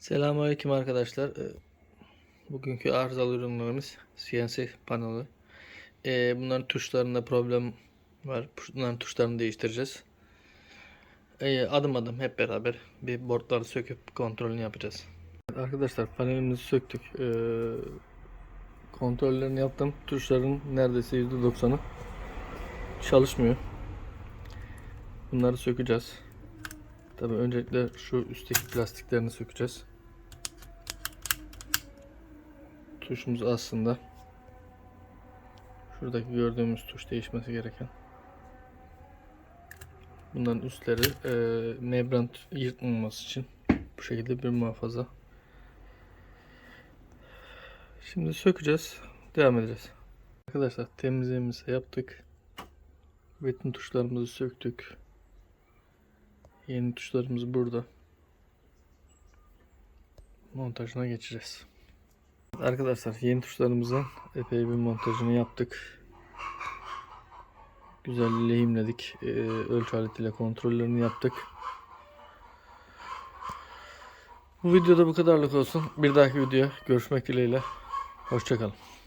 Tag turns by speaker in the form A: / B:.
A: Selamünaleyküm arkadaşlar. Ee, Bugünkü arızalı ürünlerimiz CNC paneli. Ee, Bunların tuşlarında problem var. Bunların tuşlarını değiştireceğiz. Ee, Adım adım hep beraber bir boardları söküp kontrolünü yapacağız. Arkadaşlar panelimizi söktük. Kontrollerini yaptım. Tuşların neredeyse %90'ı çalışmıyor. Bunları sökeceğiz. Tabii öncelikle şu üstteki plastiklerini sökeceğiz. Tuşumuz aslında şuradaki gördüğümüz tuş değişmesi gereken. Bunların üstleri e, membran yırtmaması için bu şekilde bir muhafaza. Şimdi sökeceğiz. Devam edeceğiz. Arkadaşlar temizliğimizi yaptık. Bütün tuşlarımızı söktük. Yeni tuşlarımız burada. Montajına geçeceğiz. Arkadaşlar yeni tuşlarımızın epey bir montajını yaptık. Güzel lehimledik. Ee, ölçü aletiyle kontrollerini yaptık. Bu videoda bu kadarlık olsun. Bir dahaki video görüşmek dileğiyle. Hoşçakalın.